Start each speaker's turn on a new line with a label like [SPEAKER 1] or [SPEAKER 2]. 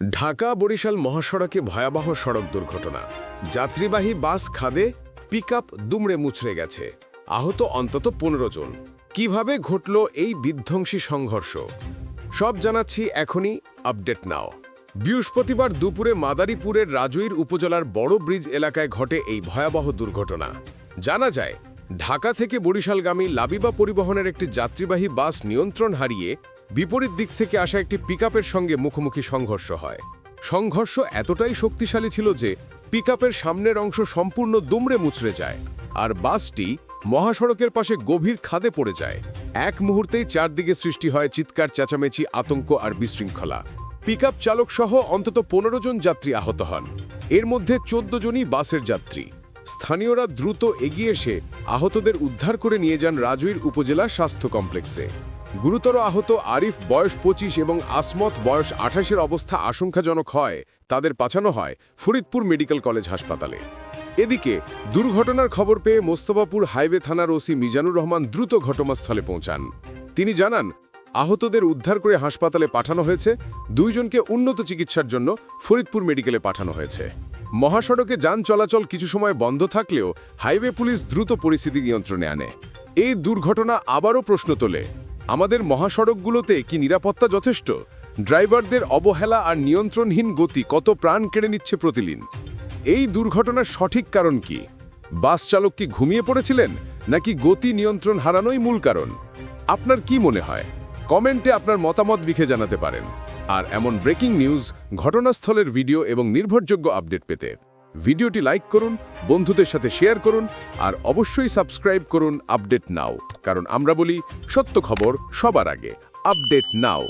[SPEAKER 1] ঢাকা বরিশাল মহাসড়কে ভয়াবহ সড়ক দুর্ঘটনা। যাত্রীবাহী বাস খাদে পিকআপ দুমড়ে মুচড়ে গেছে। আহত অন্তত পনেরো জন। কীভাবে ঘটল এই বিধ্বংসী সংঘর্ষ? সব জানাচ্ছি এখনই আপডেট নাও। বৃহস্পতিবার দুপুরে মাদারীপুরের রাজুইর উপজেলার বড় ব্রিজ এলাকায় ঘটে এই ভয়াবহ দুর্ঘটনা। জানা যায় ঢাকা থেকে বরিশালগামী লাবিবা পরিবহনের একটি যাত্রীবাহী বাস নিয়ন্ত্রণ হারিয়ে বিপরীত দিক থেকে আসা একটি পিকআপের সঙ্গে মুখোমুখি সংঘর্ষ হয়। সংঘর্ষ এতটাই শক্তিশালী ছিল যে পিকআপের সামনের অংশ সম্পূর্ণ দুমড়ে মুচড়ে যায় আর বাসটি মহাসড়কের পাশে গভীর খাদে পড়ে যায়। এক মুহূর্তেই চারদিকে সৃষ্টি হয় চিৎকার, চেঁচামেচি, আতঙ্ক আর বিশৃঙ্খলা। পিকআপ চালক সহ অন্তত পনেরো জন যাত্রী আহত হন। এর মধ্যে চোদ্দ জনই বাসের যাত্রী। স্থানীয়রা দ্রুত এগিয়ে এসে আহতদের উদ্ধার করে নিয়ে যান রাজুইর উপজেলা স্বাস্থ্য কমপ্লেক্সে। গুরুতর আহত আরিফ বয়স পঁচিশ এবং আসমত বয়স আঠাশের অবস্থা আশঙ্কাজনক হয়। তাদের পাঠানো হয় ফরিদপুর মেডিকেল কলেজ হাসপাতালে। এদিকে দুর্ঘটনার খবর পেয়ে মোস্তফাপুর হাইওয়ে থানার ওসি মিজানুর রহমান দ্রুত ঘটনাস্থলে পৌঁছান। তিনি জানান, আহতদের উদ্ধার করে হাসপাতালে পাঠানো হয়েছে। দুইজনকে উন্নত চিকিৎসার জন্য ফরিদপুর মেডিকেলে পাঠানো হয়েছে। মহাসড়কে যান চলাচল কিছু সময় বন্ধ থাকলেও হাইওয়ে পুলিশ দ্রুত পরিস্থিতি নিয়ন্ত্রণে আনে। এই দুর্ঘটনা আবারও প্রশ্ন তোলে। আমাদের মহাসড়কগুলোতে কি নিরাপত্তা যথেষ্ট? ড্রাইভারদের অবহেলা আর নিয়ন্ত্রণহীন গতি কত প্রাণ কেড়ে নিচ্ছে প্রতিদিন? এই দুর্ঘটনার সঠিক কারণ কি? বাস চালক কি ঘুমিয়ে পড়েছিলেন? নাকি গতি নিয়ন্ত্রণ হারানোই মূল কারণ? আপনার কি মনে হয়? কমেন্টে আপনার মতামত লিখে জানাতে পারেন। আর এমন ব্রেকিং নিউজ, ঘটনাস্থলের ভিডিও এবং নির্ভরযোগ্য আপডেট পেতে ভিডিওটি লাইক করুন, বন্ধুদের সাথে শেয়ার করুন আর অবশ্যই সাবস্ক্রাইব করুন আপডেট নাও। কারণ আমরা বলি, সত্য খবর সবার আগে, আপডেট নাও।